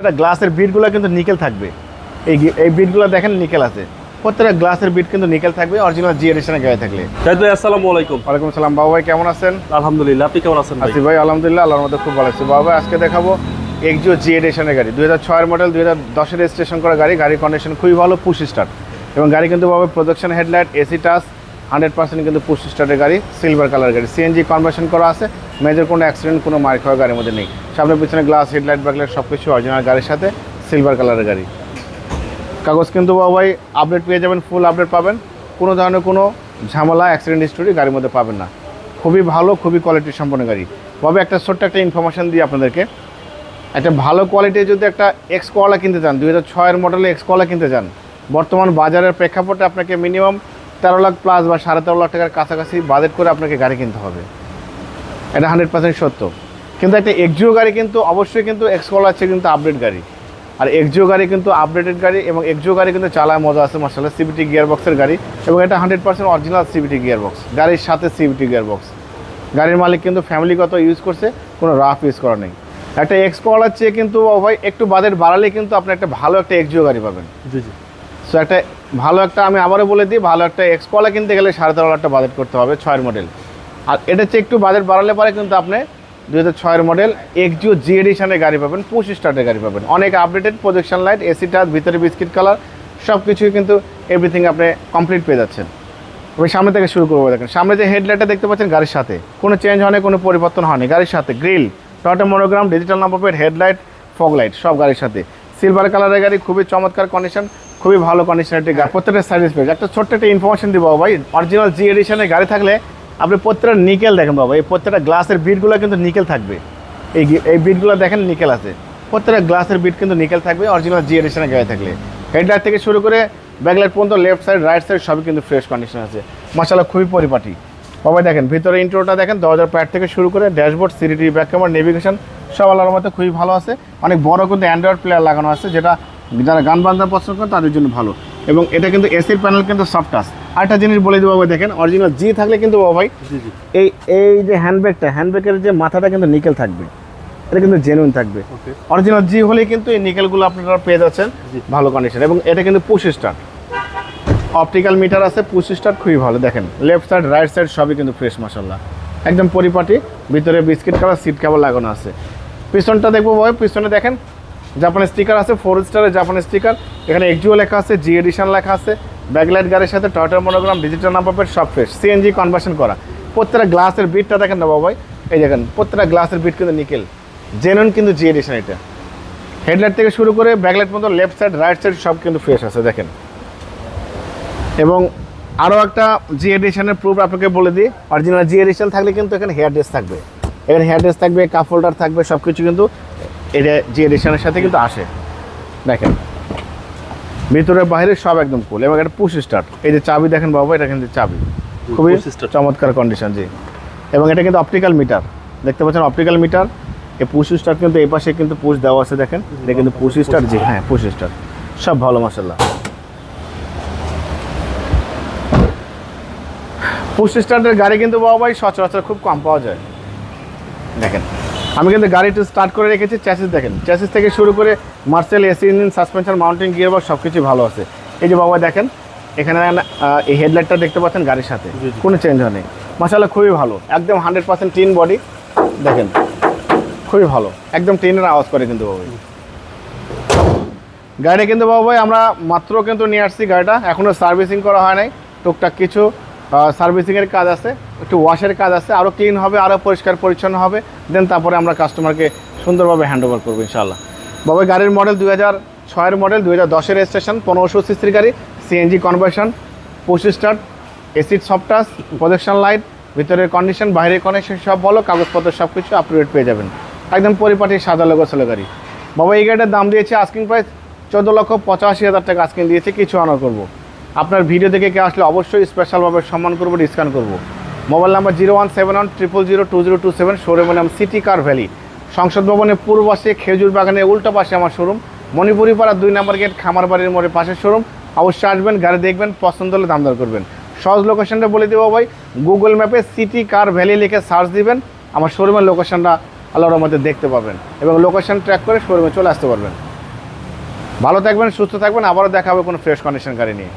এটা গ্লাসের বিটগুলো কিন্তু নিকেল থাকবে। এই এই বিটগুলো দেখেন নিকেল আছে। প্রত্যেকটা গ্লাসের বিট কিন্তু নিকেল থাকবে অরিজিনাল জি এডিশনের গায়ে থাকলে। ভাই আসসালামু আলাইকুম। ওয়ালাইকুম সালাম বাবু ভাই কেমন আছেন? আলহামদুলিল্লাহ আপনি কেমন আছেন ভাই? আসি ভাই আলহামদুলিল্লাহ আল্লাহর মধ্যে খুব ভালো আছে। বাবু ভাই আজকে দেখাবো এক্সিও জি এডিশনের গাড়ি। দুই হাজার ছয়ের মডেল দুই হাজার দশের রেজিস্ট্রেশন করা গাড়ি। গাড়ির কন্ডিশন খুবই ভালো পুশ স্টার্ট এবং গাড়ি কিন্তু বাবু production headlight AC touch hundred percent কিন্তু পুশ স্টার্টের গাড়ি সিলভার কালার গাড়ি। সিএনজি কনভার্সন করা আছে মেজর কোনো অ্যাক্সিডেন্ট কোনো মার খাওয়া গাড়ির মধ্যে নেই। সামনে পিছনে গ্লাস হেডলাইট ব্যাকলাইট সব কিছু অরিজিনাল গাড়ির সাথে সিলভার কালারের গাড়ি। কাগজ কিন্তু বাবাই আপডেট পেয়ে যাবেন ফুল আপডেট পাবেন। কোনো ধরনের কোনো ঝামেলা অ্যাক্সিডেন্ট হিস্টোরি গাড়ির মধ্যে পাবেন না। খুবই ভালো, খুবই কোয়ালিটি সম্পন্ন গাড়ি। তবে একটা ছোট্ট একটা ইনফরমেশন দিই আপনাদেরকে। একটা ভালো কোয়ালিটির যদি একটা এক্স কোয়ালা কিনতে চান, দুই হাজার ছয়ের মডেলে এক্স কোয়ালা কিনতে চান, বর্তমান বাজারের প্রেক্ষাপটে আপনাকে মিনিমাম তেরো লাখ প্লাস বা সাড়ে তেরো লাখ টাকার কাছাকাছি বাজেট করে আপনাকে গাড়ি কিনতে হবে। এটা হান্ড্রেড পার্সেন্ট সত্য। কিন্তু একটা এক্সিও গাড়ি কিন্তু অবশ্যই কিন্তু এক্স কোয়ালা আছে কিন্তু আপডেট গাড়ি। আর এক্সিও গাড়ি কিন্তু আপডেটেড গাড়ি এবং এক্সিও গাড়ি কিন্তু চালায় মজা আছে মার্শাল্লাহ সিবিটি গিয়ার বক্সের গাড়ি এবং এটা hundred percent original CVT gear box গাড়ির সাথে সিবিটি গিয়ার বক্স গাড়ির মালিক কিন্তু ফ্যামিলিগত ইউজ করছে, কোনো রাফ ইউজ করা নেই। একটা এক্স কোয়ালার চেয়ে কিন্তু ভাই, একটু বাজেট বাড়ালে কিন্তু আপনি একটা ভালো একটা এক্সিও গাড়ি পাবেন। জি জি। সো একটা ভালো একটা আমি আবারও বলে দিই, ভালো একটা এক্স কিনতে গেলে সাড়ে তেরো লাখ বাজেট করতে হবে ছয়ের মডেল আর এটা চেয়ে একটু বাজেট বাড়ালে পরে কিন্তু আপনি দু হাজার ছয়ের মডেল এক্সজিও জি এডিশনের গাড়ি পাবেন, পঁচিশ স্টার্টের গাড়ি পাবেন। অনেক updated projection light AC touch ভিতরে বিস্কিট কালার সব কিছুই কিন্তু এভরিথিং আপনি কমপ্লিট পেয়ে যাচ্ছেন। আমি সামনে থেকে শুরু করব দেখেন, সামনে যে হেডলাইটটা দেখতে পাচ্ছেন গাড়ির সাথে, কোনো চেঞ্জ হয়নি, কোনো পরিবর্তন হয়নি, গাড়ির সাথে grill Toyota monogram digital number plate headlight fog light সব গাড়ির সাথে। সিলভার কালারের গাড়ি, খুবই চমৎকার কন্ডিশন খুবই ভালো কন্ডিশনের একটি গাড়ি। প্রত্যেকটা সার্ভিস পেজ একটা ছোট্ট একটা ইনফরমেশন দিব ভাই। অরিজিনাল জি এডিশনের গাড়ি থাকলে আপনি প্রত্যেকটা নিকেল দেখেন বাবা এই প্রত্যেকটা গ্লাসের বিটগুলো কিন্তু নিকেল থাকবে। এই এই বিটগুলো দেখেন নিকেল আছে। প্রত্যেকটা গ্লাসের বিট কিন্তু নিকেল থাকবে অরিজিনাল জি এডিশনের গাড়ি থাকলে। হেডলাইট থেকে শুরু করে ব্যাকলাইট পর্যন্ত লেফট সাইড রাইট সাইড সবই কিন্তু ফ্রেশ কন্ডিশন আছে। মশালা খুবই পরিপাটি। বাবা দেখেন, ভিতরে ইন্ট্রোটা দেখেন, দরজার প্যাড থেকে শুরু করে ড্যাশবোর্ড সিরিটি ব্যাক ক্যামেরা নেভিগেশন সব আল্লাহর মতো খুবই ভালো আছে। অনেক বড় কিন্তু অ্যান্ড্রয়েড প্লেয়ার লাগানো আছে, যেটা যারা গান বাজনা পছন্দ করেন তাদের জন্য ভালো। এবং এটা কিন্তু এসির প্যানেল কিন্তু সফট টাচ আরেকটা জিনিস বলে দেবো ভাই দেখেন অরিজিনাল জি থাকলে কিন্তু বাবা ভাই এই এই যে হ্যান্ডব্যাগটা হ্যান্ডব্যাগের যে মাথাটা কিন্তু নিকেল থাকবে। এটা কিন্তু জেনুইন থাকবে। অরিজিনাল জি হলেই কিন্তু এই নিকেলগুলো আপনারা পেয়ে যাচ্ছেন ভালো কন্ডিশন এবং এটা কিন্তু পুশ স্টার্ট অপটিক্যাল মিটার আছে পুশ স্টার্ট খুবই ভালো। দেখেন লেফট সাইড রাইট সাইড সবই কিন্তু ফ্রেশ মশাল্লাহ একদম পরিপাটি। ভিতরে বিস্কিট কালার সিট কাভার লাগানো আছে। পিছনটা দেখব ভাই পিছনে দেখেন জাপানের স্টিকার আছে ফোর স্টারের জাপানের স্টিকার। এখানে এক্সিও লেখা আছে জি এডিশন লেখা আছে, ব্যাকলাইট গাড়ির সাথে টয়টার মনোগ্রাম ডিজিটাল নাম্বার প্লেট সব ফ্রেশ সিএনজি কনভার্সন করা। প্রত্যেকটা গ্লাসের বিটটা দেখেন না বাবা ভাই? এই দেখেন, প্রত্যেকটা গ্লাসের বিট কিন্তু নিকেল জেনুইন কিন্তু জি এডিশন এটা। হেডলাইট থেকে শুরু করে ব্যাকলাইট পর্যন্ত লেফট সাইড রাইট সাইড সব কিন্তু ফ্রেশ আছে, দেখেন। এবং আরও একটা জি এডিশনের প্রুফ আপনাকে বলে দিই অরিজিনাল জি এডিশন থাকলে কিন্তু এখানে হেয়ার ড্রেস থাকবে। এখানে হেয়ার ড্রেস থাকবে কাপ হোল্ডার থাকবে সব কিছু কিন্তু এটা জি এডিশনের সাথে কিন্তু আসে। দেখেন। ভিতরে বাইরে সব একদম কুল এবং একটা পুশ স্টার্ট এই যে চাবি দেখেন বাবা এটা কিন্তু চাবি। খুবই চমৎকার কন্ডিশন জি। এবং এটা কিন্তু অপটিক্যাল মিটার দেখতে পাচ্ছেন অপটিক্যাল মিটার এই পুশ স্টার্ট কিন্তু এই পাশে কিন্তু পুশ দেওয়া আছে দেখেন। এটা কিন্তু পুশ স্টার্ট জি হ্যাঁ পুশ স্টার্ট সব ভালো মাসাল্লাহ পুশ স্টার্টের গাড়ি কিন্তু বাবা ভাই সচরাচর খুব কম পাওয়া যায়। দেখেন। আমি কিন্তু গাড়িটা স্টার্ট করে রেখেছি চ্যাসিস দেখেন। চ্যাসিস থেকে শুরু করে Marcel AC engine suspension mountain gear box সব কিছু ভালো আছে। এই যে বাবা দেখেন এখানে এই হেডলাইটটা দেখতে পাচ্ছেন গাড়ির সাথে। কোনো চেঞ্জ হয়নি মাসাল্লাহ খুবই ভালো। একদম হান্ড্রেড পার্সেন্ট টিন বডি দেখেন খুবই ভালো। একদম টিনের আওয়াজ করে কিন্তু বাবা গাড়িটা কিন্তু বাবা আমরা মাত্র কিন্তু নিয়ে আসছি গাড়িটা। এখনও সার্ভিসিং করা হয় নাই। টুকটাক কিছু সার্ভিসিংয়ের কাজ আছে, একটু ওয়াশের কাজ আছে আরও ক্লিন হবে আরও পরিষ্কার পরিচ্ছন্ন হবে দেন তারপরে আমরা কাস্টমারকে সুন্দরভাবে হ্যান্ড ওভার করব ইনশাল্লাহ বাবা, গাড়ির মডেল দুই হাজার ছয়ের মডেল দুই হাজার দশের রেজিস্ট্রেশন পনেরোশো সিসির গাড়ি সিএনজি কনভার্সন পুশ স্টার্ট এসিড সফটাস প্রজেকশন লাইট ভিতরের কন্ডিশন বাইরের কন্ডিশন সব বলো কাগজপত্র সব কিছু আপডেট পেয়ে যাবেন। একদম পরিপাটি সাদা লোগো ছিল গাড়ি। বাবা, এই গাড়িটার দাম দিয়েছে আস্কিং প্রাইস চোদ্দ লক্ষ পঁচাশি হাজার টাকা আস্কিং দিয়েছে, কিছু অনার করব। আপনার ভিডিও দেখে কে আসলে অবশ্যই স্পেশালভাবে সম্মান করব ডিসকাউন্ট করব। Mobile number zero one seven one triple zero two zero two seven শোরুমের নাম সিটি কার ভ্যালি সংসদ ভবনের পূর্ব পাশে খেজুর বাগানের উল্টো পাশে আমার শোরুম মণিপুরি পাড়া দুই নম্বর গেট খামার বাড়ির মোড়ের পাশের শোরুম অবশ্যই আসবেন, গাড়ি দেখবেন, পছন্দ হলে দাম দর করবেন। সহজ লোকেশনটা বলে দেবো ভাই গুগল ম্যাপে সিটি কার ভ্যালি লিখে সার্চ দিবেন, আমার শোরুমের লোকেশনটা আল্লাহর মধ্যে দেখতে পাবেন এবং লোকেশন ট্র্যাক করে শোরুমে চলে আসতে পারবেন। ভালো থাকবেন, সুস্থ থাকবেন, আবারও দেখা হবে কোনো ফ্রেশ কন্ডিশন গাড়ি নিয়ে।